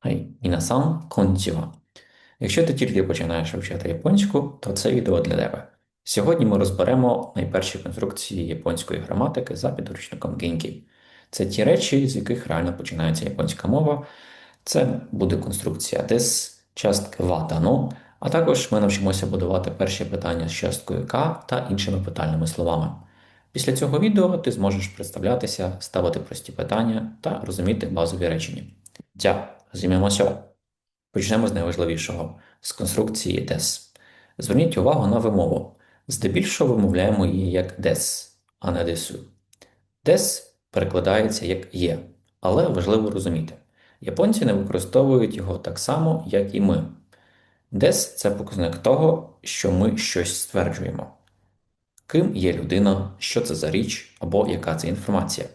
Хай, мінасан, кончіва. Якщо ти тільки починаєш вивчати японську, то це відео для тебе. Сьогодні ми розберемо найперші конструкції японської граматики за підручником Генкі. Це ті речі, з яких реально починається японська мова. Це буде конструкція des, частка ва та но, а також ми навчимося будувати перші питання з часткою к та іншими питальними словами. Після цього відео ти зможеш представлятися, ставити прості питання та розуміти базові речення. Дя, займемося. Почнемо з найважливішого з конструкції des. Зверніть увагу на вимову. Здебільшого вимовляємо її як des, а не десу. Des перекладається як є, але важливо розуміти. Японці не використовують його так само, як і ми. Des – це показник того, що ми щось стверджуємо. Ким є людина, що це за річ або яка це інформація.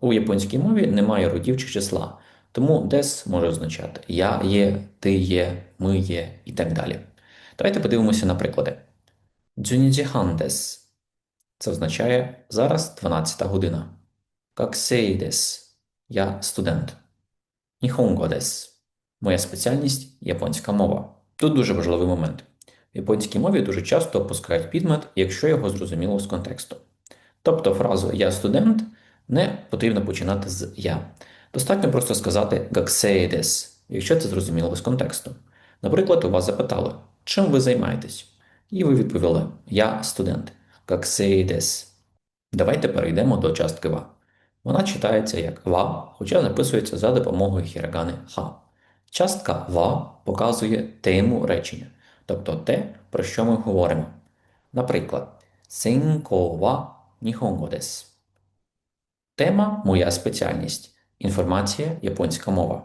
У японській мові немає родів чи числа, тому des може означати я є, ти є, ми є і так далі. Давайте подивимося на приклади. Дзюніджіхан des – це означає зараз 12 година. Каксей des – я студент. Ніхонго des – моя спеціальність японська мова. Тут дуже важливий момент. В японській мові дуже часто опускають підмет, якщо його зрозуміло з контексту. Тобто фразу Я студент не потрібно починати з я. Достатньо просто сказати «гаксей des», якщо це зрозуміло з контексту. Наприклад, у вас запитали, чим ви займаєтесь? І ви відповіли Я студент. «Гаксей des». Давайте перейдемо до частки ва. Вона читається як ва, хоча записується за допомогою хірагани ха. Частка ва показує тему речення, тобто те, про що ми говоримо. Наприклад, сенко ва ніхонго des. Тема моя спеціальність. Інформація японська мова.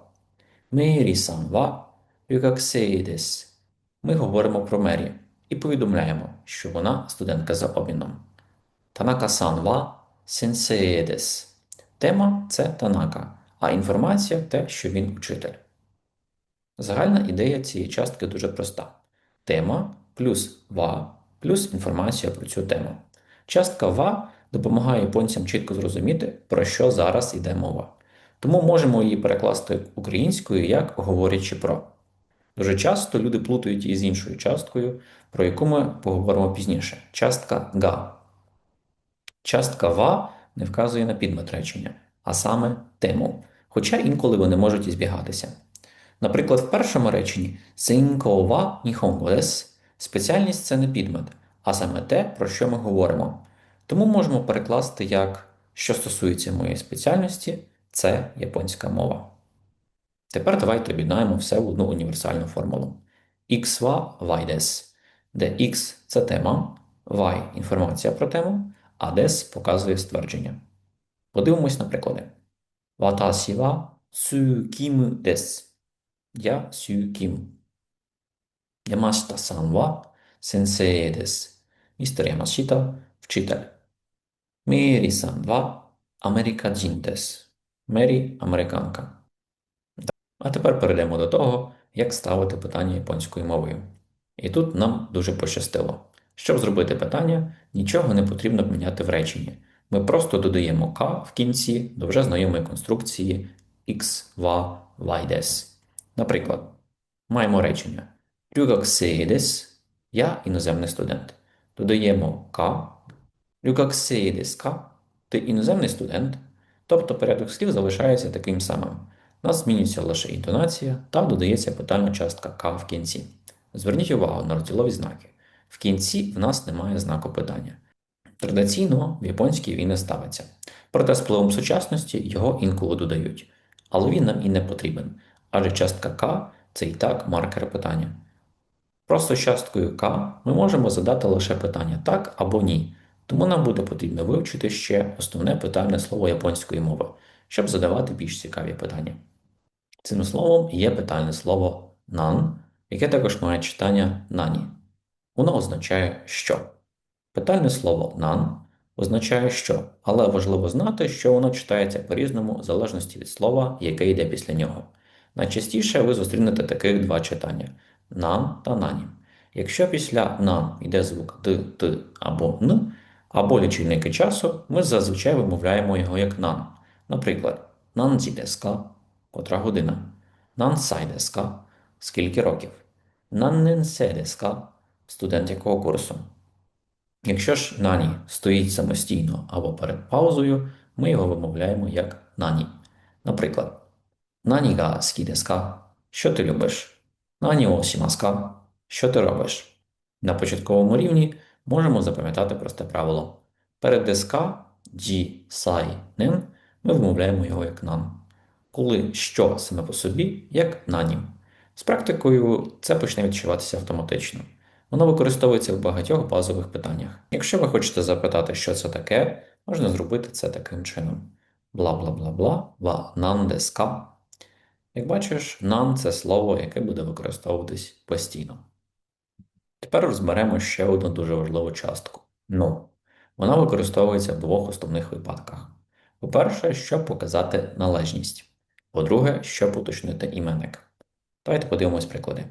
Мері-сан ва югаксей des. Ми говоримо про Мері і повідомляємо, що вона студентка за обміном. Танака-сан ва сенсей des. Тема це Танака, а інформація те, що він учитель. Загальна ідея цієї частки дуже проста: тема плюс ва плюс інформація про цю тему. Частка ва допомагає японцям чітко зрозуміти, про що зараз йде мова. Тому можемо її перекласти українською як говорячи про. Дуже часто люди плутають її з іншою часткою, про яку ми поговоримо пізніше. Частка га. Частка ва не вказує на підмет речення, а саме тему, хоча інколи вони можуть і збігатися. Наприклад, в першому реченні «Синько ва ніхонго дес» спеціальність це не підмет, а саме те, про що ми говоримо. Тому можемо перекласти як що стосується моєї спеціальності, це японська мова. Тепер давайте об'єднаємо все в одну універсальну формулу. X ва y des, де X це тема, Y інформація про тему, а des показує ствердження. Подивимось на приклади. Ватасі ва сукім des. Я сю кім. Ямашта-сан ва сенсей des. Містер Ямашіта – вчитель. Мері-сан ва америкаджін des. Мері – американка. А тепер перейдемо до того, як ставити питання японською мовою. І тут нам дуже пощастило. Щоб зробити питання, нічого не потрібно міняти в реченні. Ми просто додаємо К в кінці до вже знайомої конструкції X, va, y des. Наприклад, маємо речення des – Я іноземний студент. Додаємо К. Ryugakusei desu – Ти іноземний студент. Тобто порядок слів залишається таким самим. У нас змінюється лише інтонація та додається питальна частка К в кінці. Зверніть увагу на розділові знаки. В кінці в нас немає знаку питання. Традиційно в японській він не ставиться. Проте з пливом сучасності його інколи додають. Але він нам і не потрібен, адже частка К це і так маркер питання. Просто з часткою К ми можемо задати лише питання так або ні, тому нам буде потрібно вивчити ще основне питальне слово японської мови, щоб задавати більш цікаві питання. Цим словом є питальне слово нан, яке також має читання нані. Воно означає що. Питальне слово нан означає що, але важливо знати, що воно читається по-різному в залежності від слова, яке йде після нього. Найчастіше ви зустрінете таких два читання нан та нані. Якщо після нан йде звук д, т або н, або лічильники часу, ми зазвичай вимовляємо його як нан. Наприклад, нанзі деска, котра година. Нансай деска? Скільки років? Нанненсе деска? Студент якого курсу? Якщо ж нані стоїть самостійно або перед паузою, ми його вимовляємо як нані. Наприклад, нані га скі? Що ти любиш? Нані о шімаска? Що ти робиш? На початковому рівні можемо запам'ятати просте правило. Перед деска джі, сай, нен ми вимовляємо його як нан. Коли що саме по собі, як нані. З практикою це почне відчуватися автоматично. Воно використовується в багатьох базових питаннях. Якщо ви хочете запитати, що це таке, можна зробити це таким чином: бла бла бла бла ва нан деска. Як бачиш, нан це слово, яке буде використовуватись постійно. Тепер розберемо ще одну дуже важливу частку ну. Вона використовується в двох основних випадках. По-перше, щоб показати належність. По-друге, щоб уточнити іменник. Давайте подивимось приклади.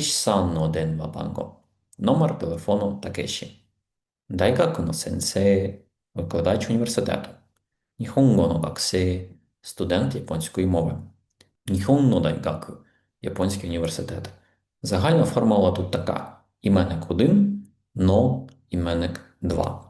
Сан но ден ва. Номер телефону Такеші. Дайгаку но сенсей, викладач університету. Ніхонго но гаксей, студент японської мови. Ніхон но дайгаку, японський університет. Загальна формула тут така: іменник 1, но іменник 2.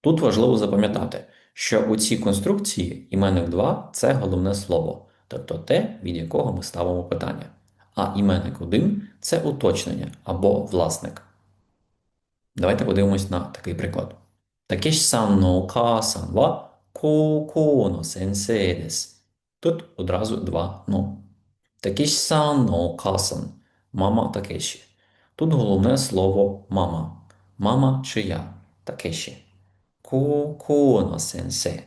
Тут важливо запам'ятати, що у цій конструкції іменник 2 це головне слово, тобто те, від якого ми ставимо питання. А іменник 1 це уточнення або власник. Давайте подивимось на такий приклад. Такеш сан но ка-сан ва ко-ко но сенсей. Тут одразу два «но». Такеш сан но ка-сан. Мама Такеші. Тут головне слово мама. Мама чия Такеші. Ко-ко сенсе.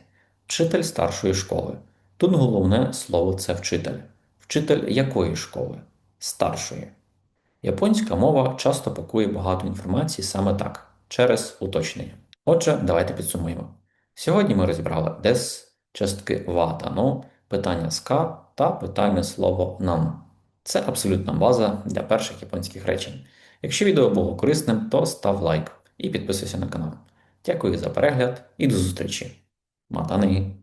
Вчитель старшої школи. Тут головне слово це вчитель. Вчитель якої школи? Старшої. Японська мова часто пакує багато інформації саме так, через уточнення. Отже, давайте підсумуємо. Сьогодні ми розібрали дес, частки ва та питання ска та питання слово нам. Це абсолютна база для перших японських речень. Якщо відео було корисним, то став лайк і підписуйся на канал. Дякую за перегляд і до зустрічі. Матани!